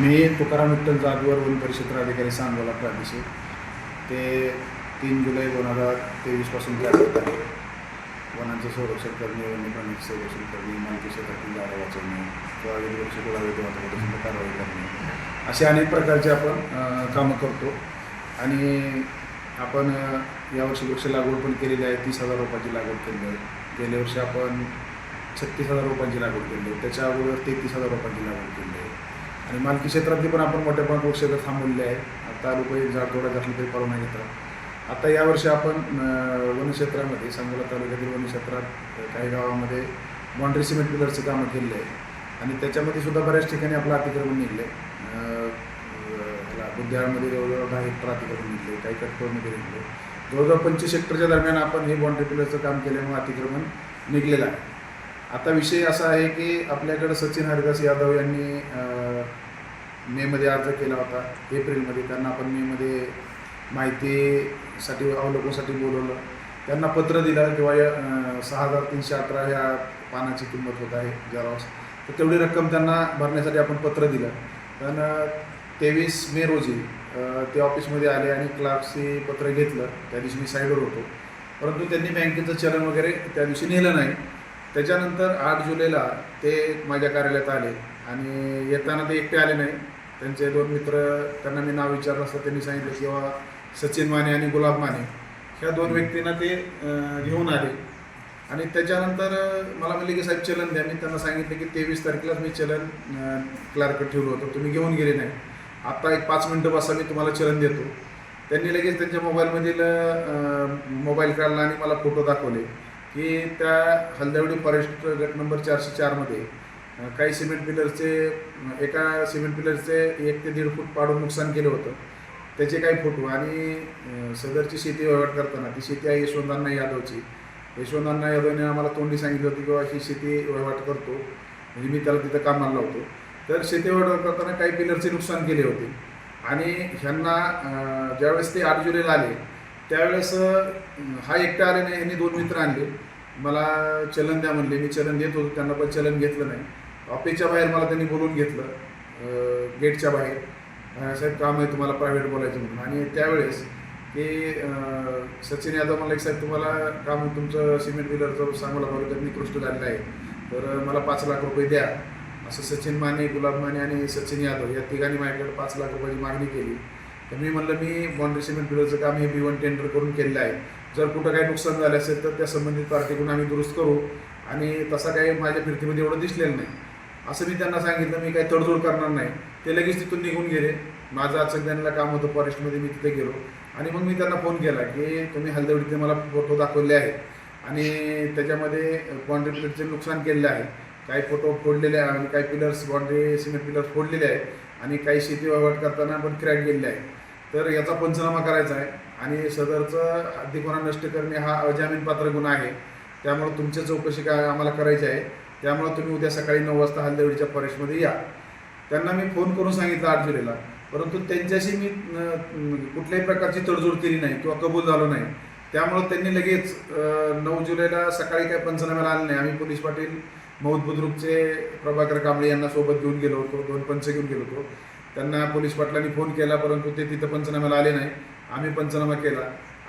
मी तुकाराम विठ्ठल जागेवर वन परिक्षेत्र अधिकारी सांगोला प्रादेशिक. ते तीन जुलै दोन हजार तेवीसपासून कार्यरत आहे. वनांचं संरक्षण करणे वन्यप्राणीचं संरक्षण करणे मालकी क्षेत्रातील झाडं वाचवणे किंवा वर्ष कुळावे वातावरण कारवाई करणे. असे अनेक प्रकारचे आपण कामं करतो. आणि आपण यावर्षी वृक्ष लागवड पण केलेली आहे. तीस हजार रोपांची लागवड केली आहे. गेल्या वर्षी आपण छत्तीस हजार रोपांची लागवड केली आहे. त्याच्या अगोदर तेहतीस हजार रोपांची लागवड केली आहे. आणि मालकी क्षेत्रातली पण आपण मोठ्या प्रमाणात वृक्ष थांबवलेले आहे आता लोक एक झाड थोडा घातलं तरी परवाना घेतात आता यावर्षी आपण वनक्षेत्रामध्ये सांगोला तालुक्यातील वनक्षेत्रात काही गावामध्ये बाँड्री सिमेंट पिलरचं कामं केलेलं आहे आणि त्याच्यामध्ये सुद्धा बऱ्याच ठिकाणी आपलं अतिक्रमण निघलं आहे ह्याला बुद्धिहाळमध्ये जवळजवळ दहा हेक्टर अतिक्रमण निघले काही कटकोळमध्ये निघले जवळजवळ पंचवीस हेक्टरच्या दरम्यान आपण हे बाँड्री पिलरचं काम केल्यामुळे अतिक्रमण निघलेलं आहे. आता विषय असा आहे की आपल्याकडं सचिन हरिदास यादव यांनी मेमध्ये अर्ज केला होता एप्रिलमध्ये. त्यांना आपण मेमध्ये माहितीसाठी अवलोकनासाठी बोलवलं. त्यांना पत्र दिलं किंवा सहा हजार तीनशे अठरा ह्या पानाची किंमत होत आहे जेरॉक्स तर तेवढी रक्कम त्यांना भरण्यासाठी आपण पत्र दिलं. पण तेवीस मे रोजी ते ऑफिसमध्ये आले आणि क्लार्कशी पत्र घेतलं. त्या दिवशी मी साईडवर होतो. परंतु त्यांनी बँकेचं चलन वगैरे त्या दिवशी नेलं नाही. त्याच्यानंतर आठ जुलैला ते माझ्या कार्यालयात आले आणि येताना ते एकटे आले नाही. त्यांचे दोन मित्र त्यांना मी नाव विचारलं असतं त्यांनी सांगितलं किंवा सचिन माने आणि गुलाब माने. ह्या दोन व्यक्तींना ते घेऊन आले. आणि त्याच्यानंतर मला म्हणले की साहेब चलन द्या. मी त्यांना सांगितलं की तेवीस तारखेलाच मी चलन क्लार्क ठेवलं होतं. तुम्ही घेऊन गेले नाही. आत्ता एक पाच मिनटं बसा मी तुम्हाला चलन देतो. त्यांनी लगेच त्यांच्या मोबाईलमधील मोबाईल काढला आणि मला फोटो दाखवले की त्या हलदवडी फॉरेस्ट गट नंबर चारशे चारमध्ये काही सिमेंट पिलरचे एका सिमेंट पिलरचे एक ते दीड फूट पाडून नुकसान केलं होतं. त्याचे काही फोटो आणि सदरची शेती व्यवहार करताना ती शेती आहे यशवंतांना यादवची. यशवंतांना यादवने आम्हाला तोंडी सांगितलं होती किंवा ही शेती व्यवहार करतो. म्हणजे मी त्याला तिथं कामाला लावतो तर शेती व्यवहार करताना काही पिलरचे नुकसान केले होते. आणि ह्यांना ज्यावेळेस ते आठ जुलैला आले त्यावेळेस हा एकटा आले नाही यांनी दोन मित्र आणले. मला चलन द्या म्हणले. मी चलन देत होतो. त्यांना पण चलन घेतलं नाही. ऑफिसच्या बाहेर मला त्यांनी बोलवून घेतलं गेटच्या बाहेर. साहेब काम आहे तुम्हाला प्रायव्हेट बोलायचं म्हणून. आणि त्यावेळेस की सचिन यादव मला एक साहेब तुम्हाला काम तुमचं सिमेंट बिलरचं सांगोला तालुक्यात निकृष्ट झालेलं आहे. तर मला पाच लाख रुपये द्या. असं सचिन माने गुलाब माने आणि सचिन यादव या तिघांनी माझ्याकडे पाच लाख रुपयाची मागणी केली. तर मी म्हणलं मी बाउंड्री सिमेंट बिलरचं काम हे बी वन टेंडर करून केलेलं आहे. जर कुठं काही नुकसान झालं असेल तर त्या संबंधित पार्टीकडून आम्ही दुरुस्त करू. आणि तसा काही माझ्या फिरतीमध्ये एवढं दिसलेलं नाही. असं मी त्यांना सांगितलं मी काही तडजोड करणार नाही. ते लगेच तिथून निघून गेले. माझं अचकदानीला काम होतं फॉरेस्टमध्ये मी तिथे गेलो. आणि मग मी त्यांना फोन केला की तुम्ही हलदवडीचे मला फोटो दाखवले आहेत. आणि त्याच्यामध्ये बाउंड्री नुकसान केलेलं आहे. काही फोटो फोडलेले आहे आणि काही पिलर्स बाउंड्री सिमेंट पिलर्स फोडलेले आहेत. आणि काही शेती व्यवहार करताना पण क्रॅक गेलेले आहे तर याचा पंचनामा करायचा आहे. आणि सदरचं हद्दीपणा नष्ट करणे हा अजामीन पात्र गुन्हा आहे. त्यामुळे तुमच्या चौकशी काय आम्हाला करायची आहे. त्यामुळे तुम्ही उद्या सकाळी नऊ वाजता हल्दवडीच्या फॉरेस्टमध्ये या. त्यांना मी फोन करून सांगितलं आठ जुलैला. परंतु त्यांच्याशी मी कुठल्याही प्रकारची तडजोड केली नाही किंवा कबूल झालो नाही. त्यामुळं त्यांनी लगेच नऊ जुलैला सकाळी काय पंचनाम्याला आले नाही. आम्ही पोलीस पाटील मौत बुद्रुकचे प्रभाकर कांबळे यांना सोबत घेऊन गेलो होतो. दोन पंच घेऊन गेलो होतो. त्यांना पोलीस पाटलांनी फोन केला परंतु ते तिथं पंचनाम्याला आले नाही. आम्ही पंचनामा केला.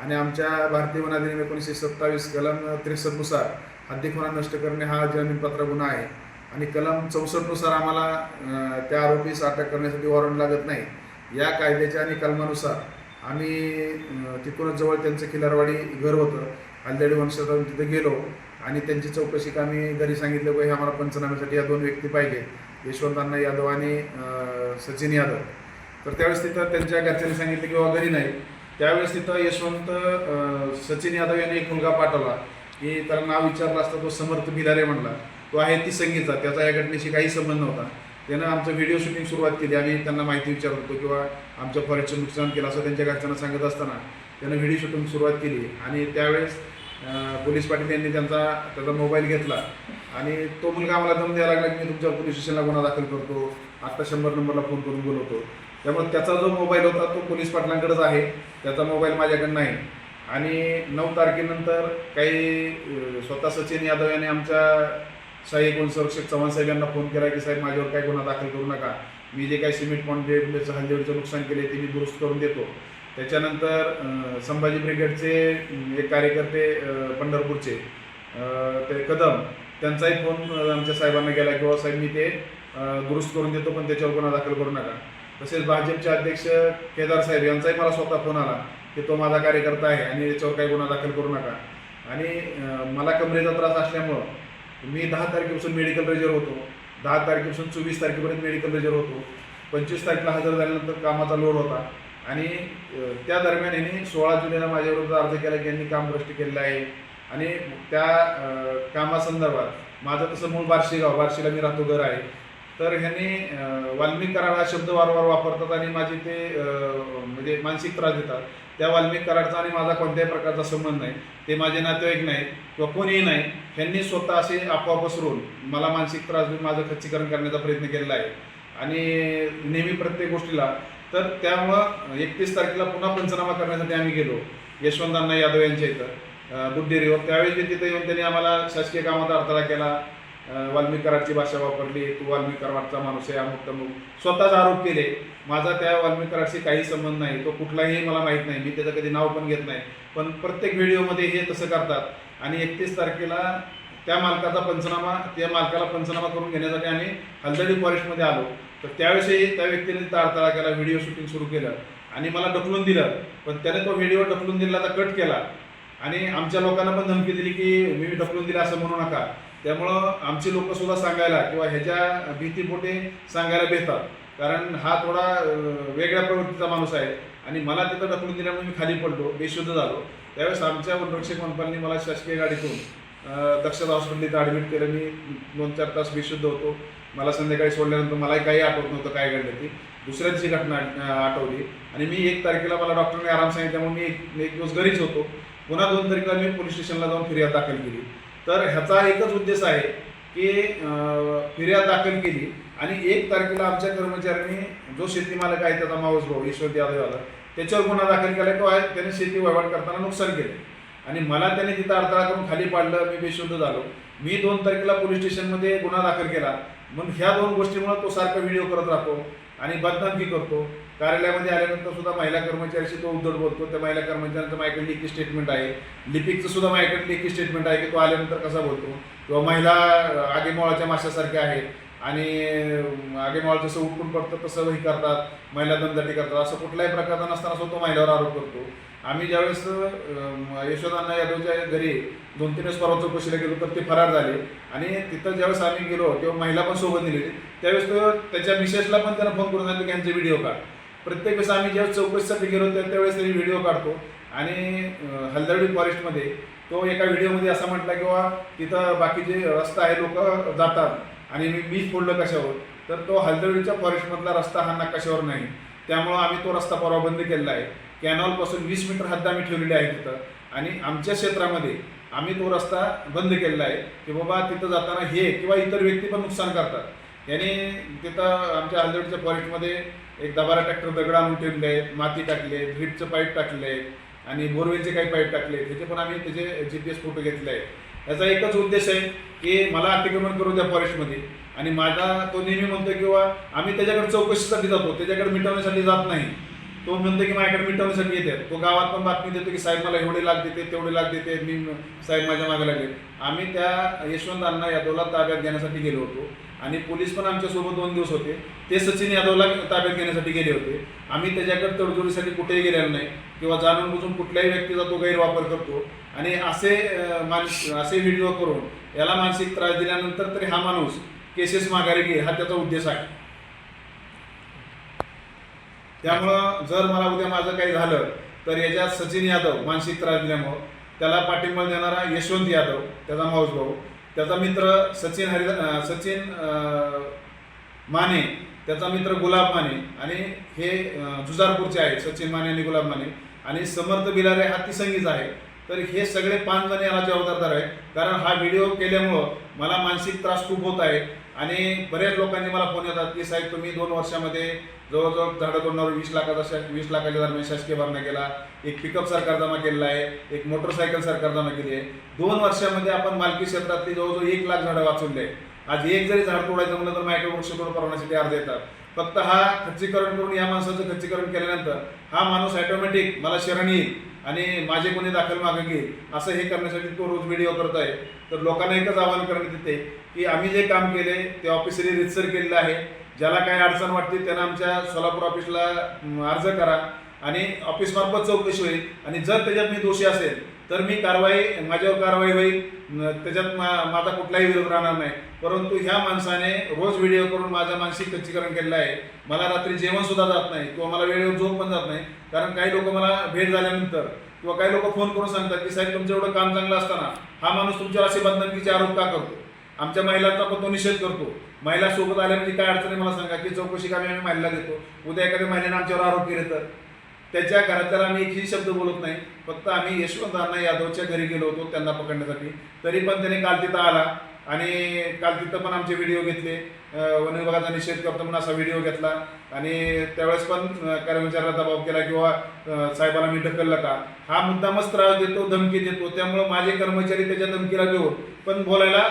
आणि आमच्या भारतीय वन अधिनियम एकोणीसशे सत्तावीस कलम त्रेसष्टनुसार हद्दीखोना नष्ट करणे हा जामीनपात्र गुन्हा आहे. आणि कलम चौसष्टनुसार आम्हाला त्या आरोपीस अटक करण्यासाठी वॉरंट लागत नाही. या कायद्याच्या आणि कलमानुसार आम्ही तिथूनच जवळ त्यांचं खिलारवाडी घर होतं. हल्देडी वंशातून तिथे गेलो आणि त्यांची चौकशी का आम्ही घरी सांगितलं की हे आम्हाला पंचनाम्यासाठी या दोन व्यक्ती पाहिजे यशवंतांना यादव आणि सचिन यादव. तर त्यावेळेस तिथं त्यांच्या घरच्यांनी सांगितलं की बाबा घरी नाही. त्यावेळेस तिथं यशवंत सचिन यादव यांनी एक मुलगा पाठवला. की त्याला नाव विचारलं असता तो समर्थ भिलारे म्हणला. तो आहे ती संगीतचा त्याचा या घटनेशी काही संबंध नव्हता. त्यानं आमचं व्हिडिओ शूटिंग सुरुवात केली आम्ही त्यांना माहिती विचारत होतो किंवा आमच्या फॉरेस्टचं नुकसान केलं असं त्यांच्या घरच्यांना सांगत असताना त्यानं व्हिडिओ शूटिंग सुरुवात केली. आणि त्यावेळेस पोलीस पाटील यांनी त्यांचा त्याचा मोबाईल घेतला. आणि तो मुलगा आम्हाला दम द्यायला लागला की मी तुमच्या पोलीस स्टेशनला गुन्हा दाखल करतो. आत्ता शंभर नंबरला फोन करून बोलवतो. त्यामुळे त्याचा जो मोबाईल होता तो पोलीस पाटलांकडेच आहे. त्याचा मोबाईल माझ्याकडे नाही. आणि नऊ तारखेनंतर काही स्वतः सचिन यादव यांनी आमच्या सहाय्यक वन संरक्षक चव्हाण साहेब यांना फोन केला की साहेब माझ्यावर काही गुन्हा दाखल करू नका. मी जे काही सिमेंट पॉईंट हल्दीवरचं नुकसान केले ते मी दुरुस्त करून देतो. त्याच्यानंतर संभाजी ब्रिगेडचे एक कार्यकर्ते पंढरपूरचे ते कदम त्यांचाही फोन आमच्या साहेबांना गेला किंवा साहेब मी ते दुरुस्त करून देतो पण त्याच्यावर गुन्हा दाखल करू नका. तसेच भाजपचे अध्यक्ष केदार साहेब यांचाही मला स्वतः फोन आला की तो माझा कार्यकर्ता आहे आणि याच्यावर काही गुन्हा दाखल करू नका. आणि मला कमरेचा त्रास असल्यामुळं मी दहा तारखेपासून मेडिकल रेजर होतो. दहा तारखेपासून चोवीस तारखेपर्यंत मेडिकल रेजर होतो. पंचवीस तारखेला हजर झाल्यानंतर कामाचा लोड होता. आणि त्या दरम्यान यांनी सोळा जुलैला माझ्याविरुद्ध अर्ज केला की यांनी काम भ्रष्ट केलेलं आहे. आणि त्या कामासंदर्भात माझं तसं मूळ बार्शी गाव बार्शीला मी राहतो घर आहे. तर ह्यांनी वाल्मिक कराड हा शब्द वारंवार वापरतात आणि माझे ते म्हणजे मानसिक त्रास देतात. त्या वाल्मिक कराडचा आणि माझा कोणत्याही प्रकारचा संबंध नाही. ते माझे नातेवाईक नाही किंवा कोणीही नाही. ह्यांनी स्वतः असे आपोआप पसरून मला मानसिक त्रास देऊन माझं खच्चीकरण करण्याचा प्रयत्न केलेला आहे. आणि नेहमी प्रत्येक गोष्टीला. तर त्यामुळं एकतीस तारखेला पुन्हा पंचनामा करण्यासाठी आम्ही गेलो. यशवंत यादव यांच्या इथं बुद्धेरीवर दुधडेरीवर त्यावेळेस तिथं येऊन त्यांनी आम्हाला शासकीय कामात अडथळा केला. वाल्मीकरांची भाषा वापरली. तू वाल्मिक माणूस आहे अमुक तमुक. स्वतःच आरोप केले. माझा त्या वाल्मीकरांशी काही संबंध नाही. तो कुठलाही मला माहीत नाही. मी त्याचं कधी नाव पण घेत नाही. पण प्रत्येक व्हिडिओमध्ये हे तसं करतात. आणि एकतीस तारखेला त्या मालकाचा पंचनामा त्या मालकाला पंचनामा करून घेण्यासाठी आम्ही हलदडी फॉरेस्टमध्ये आलो. तर त्यावेळेसही त्या व्यक्तीने ताळताळा केला व्हिडिओ शूटिंग सुरू केलं. आणि मला ढकलून दिलं. पण त्याने तो व्हिडिओ ढकलून दिला तर कट केला. आणि आमच्या लोकांना पण धमकी दिली की मी ढकलून दिला असं म्हणू नका. त्यामुळं आमची लोकंसुद्धा सांगायला किंवा ह्याच्या भीतीपोटे सांगायला भेटतात. कारण हा थोडा वेगळ्या प्रवृत्तीचा माणूस आहे आणि मला तिथं ढकलून दिल्यामुळे मी खाली पडलो बेशुद्ध झालो. त्यावेळेस आमच्या वनरक्षक मंडळांनी मला शासकीय गाडीतून दक्षता हॉस्पिटल इथं ॲडमिट केलं. मी दोन चार तास बेशुद्ध होतो. मला संध्याकाळी सोडल्यानंतर मलाही काही आठवत नव्हतं काय घडलं ती. दुसऱ्या दिवशी घटना आठवली. आणि मी एक तारखेला मला डॉक्टरने आराम सांगितल्यामुळे मी एक एक दिवस घरीच होतो. पुन्हा दोन तारखेला मी पोलीस स्टेशनला जाऊन फिर्याद दाखल केली. तर ह्याचा एकच उद्देश आहे की फिर्याद दाखल केली आणि एक तारखेला आमच्या कर्मचाऱ्यांनी जो शेती मालक आहे त्याचा मावस भाऊ ईश्वर यादव आला त्याच्यावर गुन्हा दाखल केला किंवा त्याने शेती वहिवाट करताना नुकसान केलं. आणि मला त्याने तिथं अडथळा करून खाली पाडलं मी बेशुद्ध झालो. मी दोन तारखेला पोलीस स्टेशनमध्ये गुन्हा दाखल केला. मग ह्या दोन गोष्टीमुळे तो सारखा व्हिडिओ करत राहतो आणि बदनामी करतो. कार्यालयामध्ये आल्यानंतर सुद्धा महिला कर्मचाऱ्याशी तो उद्धट बोलतो. त्या महिला कर्मचाऱ्यांचं माझ्याकडे लेखी स्टेटमेंट आहे. लिपिकचं सुद्धा माझ्याकडे लेखी स्टेटमेंट आहे की तो आल्यानंतर कसा बोलतो. किंवा महिला आगेमोळाच्या माशासारख्या आहेत. आणि आगेमोळा जसं उठून पडतं तसं हे करतात. महिला दमदाटी करतात. असं कुठल्याही प्रकारचा नसताना सुद्धा तो महिलावर आरोप करतो. आम्ही ज्यावेळेस अं, यशोदांना यादवच्या घरी दोन तीन वेळेस परवा चौकशीला गेलो तर ते फरार झाले. आणि तिथं ज्यावेळेस आम्ही गेलो तेव्हा महिला पण सोबत दिलेली त्यावेळेस तो त्याच्या मिसेसला पण त्यानं फोन करून सांगितलं की यांचे व्हिडिओ काढ. प्रत्येक वेळेस आम्ही जेव्हा चौकशीसाठी गेलो त्या त्यावेळेस त्यांनी व्हिडिओ काढतो. आणि अं, हलदर्डी फॉरेस्टमध्ये तो एका व्हिडिओमध्ये असा म्हटला किंवा तिथं बाकीचे रस्ता आहे लोक जातात. आणि मी बीज फोडलं कशावर? तर तो हलदर्डीच्या फॉरेस्टमधला रस्ता हा नकाशावर नाही. त्यामुळं आम्ही तो रस्ता परवा बंद केलेला आहे. कॅनॉलपासून वीस मीटर हद्द आम्ही ठेवलेली आहे तिथं. आणि आमच्या क्षेत्रामध्ये आम्ही तो रस्ता बंद केलेला आहे की बाबा तिथं जाताना हे किंवा इतर व्यक्ती पण नुकसान करतात. याने तिथं आमच्या हलदडच्या फॉरेस्टमध्ये एक दबारा ट्रॅक्टर दगड आणून ठेवले आहेत माती टाकले ड्रीपचं पाईप टाकले आहेत आणि बोरवेलचे काही पाईप टाकले. त्याचे पण आम्ही त्याचे जी पी एस फोटो घेतले. आहेत याचा एकच उद्देश आहे की मला अतिक्रमण करू द्या फॉरेस्टमध्ये. आणि माझा तो नेहमी म्हणतो किंवा आम्ही त्याच्याकडे चौकशीसाठी जातो. त्याच्याकडे मिटवण्यासाठी जात नाही. तो म्हणतो की माझ्याकडे मिटवण्यासाठी येते तो गावात पण बातमी देतो की साहेब मला एवढे लाख देते तेवढे लाख देते. मी साहेब माझ्या मागे लागले. आम्ही त्या यशवंत अण्णा यादवला ताब्यात घेण्यासाठी गेलो होतो. आणि पोलीस पण आमच्यासोबत दोन दिवस होते. ते सचिन यादवला ताब्यात घेण्यासाठी गेले होते. आम्ही त्याच्याकडे तडजोडीसाठी कुठेही गेलेलो नाही. किंवा जाणून बुजून कुठल्याही व्यक्तीचा तो गैरवापर करतो. आणि असे मान मानस असे व्हिडिओ करून याला मानसिक त्रास दिल्यानंतर तरी हा माणूस केसेस माघारी घे हा त्याचा उद्देश आहे. त्यामुळं जर मला उद्या माझं काही झालं तर याच्यात सचिन यादव मानसिक त्रास दिल्यामुळं त्याला पाठिंबा देणारा यशवंत यादव त्याचा माऊस भाऊ त्याचा मित्र सचिन हरि सचिन माने त्याचा मित्र गुलाब माने आणि हे जुजारपूरचे आहेत सचिन माने आणि गुलाब माने. आणि समर्थ बिलारे हा तिसंगीच आहे. तर हे सगळे पाच जण याला जबाबदार आहेत. कारण हा व्हिडिओ केल्यामुळं मला मानसिक त्रास खूप होत आहे. आणि बऱ्याच लोकांनी मला फोन येतात की साहेब तुम्ही दोन वर्षामध्ये जवळजवळ झाडं तोडण्यावर वीस लाखाचा शा वीस लाखाच्या दरम्यान शासकीय भरणा केला. एक पिकअप सरकार जमा केलेला आहे. एक मोटरसायकल सरकार जमा केली आहे. दोन वर्षामध्ये आपण मालकी क्षेत्रातली जवळजवळ एक लाख झाडं वाचवले आज एक जरी झाड तोडायचं म्हणलं तर मायक्रो वृक्षतोड परवान्यासाठी अर्ज येतात. फक्त हा खच्चीकरण करून या माणसाचं खच्चीकरण केल्यानंतर हा माणूस ऑटोमॅटिक मला शरण येईल. आणि माझे गुन्हे दाखल मागे घेईल असं हे करण्यासाठी तो रोज व्हिडिओ करत आहे तर लोकांना एकच आवाहन करण्यात येते की आम्ही जे काम केले ते ऑफिसरी रितसर केलेलं आहे. ज्याला काय अडचण वाटते त्यांना आमच्या सोलापूर ऑफिसला अर्ज करा. आणि ऑफिसमार्फत चौकशी होईल. आणि जर त्याच्यात मी दोषी असेल तर मी कारवाई माझ्यावर कारवाई होईल. त्याच्यात मा- माझा कुठलाही विरोध राहणार नाही. परंतु ह्या माणसाने रोज व्हिडिओ करून माझा मानसिक खच्चीकरण केलेलं आहे. मला रात्री जेवणसुद्धा जात नाही किंवा मला वेळेवर झोप पण जात नाही. कारण काही लोक मला भेट झाल्यानंतर किंवा काही लोक फोन करून सांगतात की साहेब तुमचं एवढं काम चांगलं असताना हा माणूस तुमच्यावर असे बदनामीचे आरोप का करतो? आमच्या महिलांचा पण तो निषेध करतो. महिला सोबत आल्या म्हणजे काय अडचणी मला सांगा की चौकशी कामी आम्ही महिला देतो. उद्या एखाद्या महिलेने आमच्यावर आरोप केले तर? त्याच्या घरातल्याला आम्ही एकही शब्द बोलत नाही. फक्त आम्ही यशवंत अण्णा यादवच्या घरी गेलो होतो त्यांना पकडण्यासाठी. तरी पण त्याने काल तिथं आला आणि काल तिथं पण आमचे व्हिडिओ घेतले. वन विभागाचा निषेध करतो म्हणून असा व्हिडिओ घेतला. आणि त्यावेळेस पण कर्मचाऱ्याला दबाव केला किंवा अं, साहेबाला मी ढकललं का? हा मुद्दामच त्रास देतो धमकी देतो. त्यामुळं माझे कर्मचारी त्याच्या धमकीला घेऊन पण बोलायला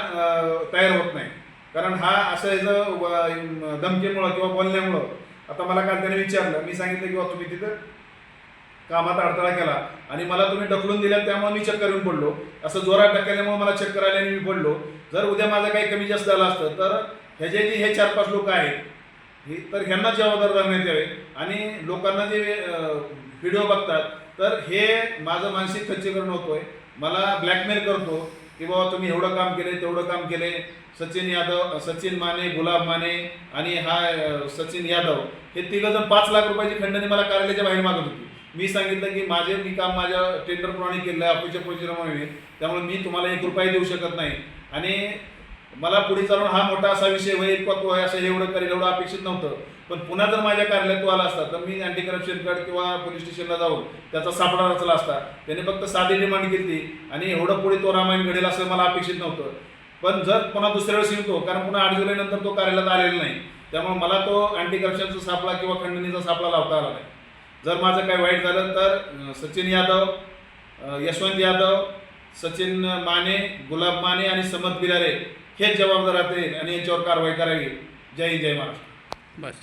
तयार होत नाही. कारण हा असं याचं धमकीमुळं किंवा बोलण्यामुळं आता मला काल त्याने विचारलं. मी सांगितलं किंवा तुम्ही तिथं कामात अडथळा केला आणि मला तुम्ही ढकलून दिल्या त्यामुळे मी चक्कर येऊन पडलो. असं जोरात ढकलल्यामुळे मला चक्कर आले आणि मी पडलो. जर उद्या माझं काही कमी जास्त झालं असतं तर ह्याचे जे हे चार पाच लोक आहेत हे तर ह्यांना जबाबदार धरण्यात यावे. आणि लोकांना जे व्हिडिओ बघतात तर हे माझं मानसिक खच्चीकरण होतोय. मला ब्लॅकमेल करतो की बाबा तुम्ही एवढं काम केले तेवढं काम केले सचिन यादव सचिन माने गुलाब माने आणि हा सचिन यादव हे तिघं जण पाच लाख रुपयाची खंडणी मला कार्यालयाच्या बाहेर मागत होती. मी सांगितलं की माझे मी काम माझ्या टेंडरप्रमाणे केलं आहे ऑफिसच्या प्रोसिजरप्रमाणे त्यामुळे मी तुम्हाला एक रुपया देऊ शकत नाही. आणि मला पुढे चालून हा मोठा असा विषय होईल का तो आहे असं एवढं करेल एवढं अपेक्षित नव्हतं. पण पुन्हा जर माझ्या कार्यालयात तो आला असता तर मी अँटी करप्शन कड किंवा पोलीस स्टेशनला जाऊन त्याचा सापळा रचला असता. त्याने फक्त साधी डिमांड केली आणि एवढं पुढे तो रामायण घडेल असं मला अपेक्षित नव्हतं. पण जर पुन्हा दुसऱ्या वेळेस येतो कारण पुन्हा आठ जुलैनंतर तो कार्यालयात आलेला नाही. त्यामुळे मला तो अँटी करप्शनचा सापळा किंवा खंडणीचा सापळा लावता आला नाही. जर माझं काही वाईट झालं तर सचिन यादव यशवंत यादव सचिन माने गुलाब माने आणि समत बिलारे हेच जबाबदार राहतील आणि यांच्यावर कारवाई करावी. जय हिंद, जय महाराष्ट्र. बस.